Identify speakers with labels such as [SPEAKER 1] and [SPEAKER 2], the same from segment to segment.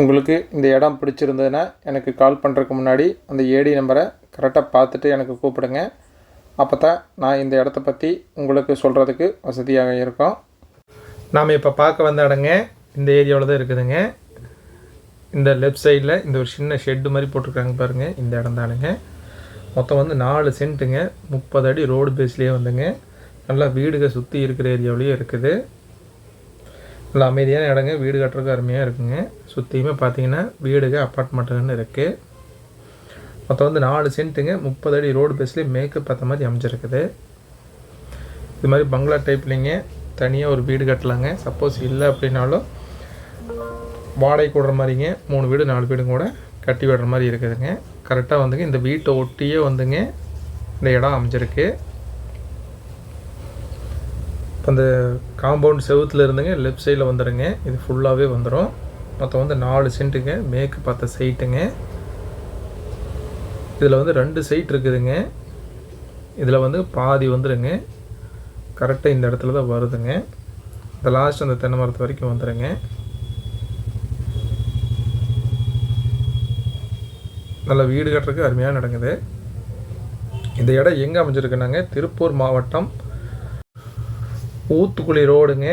[SPEAKER 1] உங்களுக்கு இந்த இடம் பிடிச்சிருந்ததுன்னா எனக்கு கால் பண்ணுறதுக்கு முன்னாடி அந்த ஏடி நம்பரை கரெக்டாக பார்த்துட்டு எனக்கு கூப்பிடுங்க. அப்போ தான் நான் இந்த இடத்த பற்றி உங்களுக்கு சொல்கிறதுக்கு வசதியாக இருக்கும். நாம் இப்போ பார்க்க வந்த இடங்க இந்த ஏரியாவில் தான் இருக்குதுங்க. இந்த லெஃப்ட் சைடில் இந்த ஒரு சின்ன ஷெட்டு மாதிரி போட்டிருக்காங்க பாருங்கள் இந்த இடம் தானுங்க. மொத்தம் வந்து நாலு சென்ட்டுங்க முப்பது அடி ரோடு பேஸ்லேயே வந்துங்க. நல்லா வீடுக சுற்றி இருக்கிற ஏரியாவிலேயே இருக்குது. நல்லா அமைதியான இடங்க. வீடு கட்டுறதுக்கு அருமையாக இருக்குங்க. சுற்றியுமே பார்த்தீங்கன்னா வீடுக அப்பார்ட்மெண்ட்டுன்னு இருக்குது மொத்தம் வந்து நாலு சென்ட்டுங்க. முப்பது அடி ரோடு பேஸ்லேயே மேக்கப் பார்த்த மாதிரி அமைஞ்சிருக்குது. இது மாதிரி பங்களா டைப்லிங்க தனியாக ஒரு வீடு கட்டலாங்க. சப்போஸ் இல்லை அப்படின்னாலும் வாடகை கூடுற மாதிரிங்க. மூணு வீடு நாலு வீடும் கூட கட்டி விடுற மாதிரி இருக்குதுங்க. கரெக்டாக வந்துங்க. இந்த வீட்டை ஒட்டியே வந்துங்க. இந்த இடம் அமைஞ்சிருக்கு. இப்போ அந்த காம்பவுண்ட் செவுத்தில் இருந்துங்க லெஃப்ட் சைடில் வந்துடுங்க இது ஃபுல்லாகவே வந்துடும் மொத்தம் வந்து நாலு சென்ட்டுங்க. மேற்கு பார்த்த சைட்டுங்க இதில் வந்து ரெண்டு சைட் இருக்குதுங்க. இதில் வந்து பாதி வந்துடுங்க கரெக்டாக இந்த இடத்துல தான் வருதுங்க. இந்த லாஸ்ட் அந்த தென்னை மரத்து வரைக்கும் வந்துடுங்க நல்ல வீடு கட்டுறதுக்கு அருமையாக நடக்குது. இந்த இடம் எங்கே அமைஞ்சிருக்குனாங்க? திருப்பூர் மாவட்டம் ஊத்துக்குழி ரோடுங்க.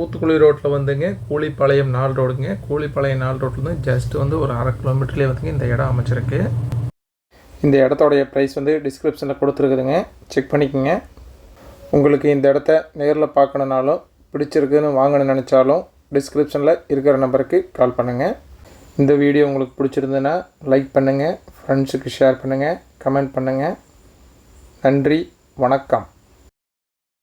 [SPEAKER 1] ஊத்துக்குழி ரோட்டில் வந்துங்க கூலிப்பாளையம் நாள் ரோடுங்க. கூலிப்பாளையம் நாள் ரோட்லேருந்து ஜஸ்ட் வந்து ஒரு அரை கிலோமீட்டர்லேயே வந்துங்க இந்த இடம் அமைச்சிருக்கு இந்த இடத்தோடைய ப்ரைஸ் வந்து டிஸ்கிரிப்ஷனில் கொடுத்துருக்குதுங்க. செக் பண்ணிக்கோங்க. உங்களுக்கு இந்த இடத்த நேரில் பார்க்கணுனாலும் பிடிச்சிருக்குன்னு வாங்கணும்னு நினச்சாலும் டிஸ்கிரிப்ஷனில் இருக்கிற நம்பருக்கு கால் பண்ணுங்கள் இந்த வீடியோ உங்களுக்கு பிடிச்சிருந்ததுன்னா லைக் பண்ணுங்கள் ஃப்ரெண்ட்ஸுக்கு ஷேர் பண்ணுங்கள் கமெண்ட் பண்ணுங்கள் நன்றி. வணக்கம்.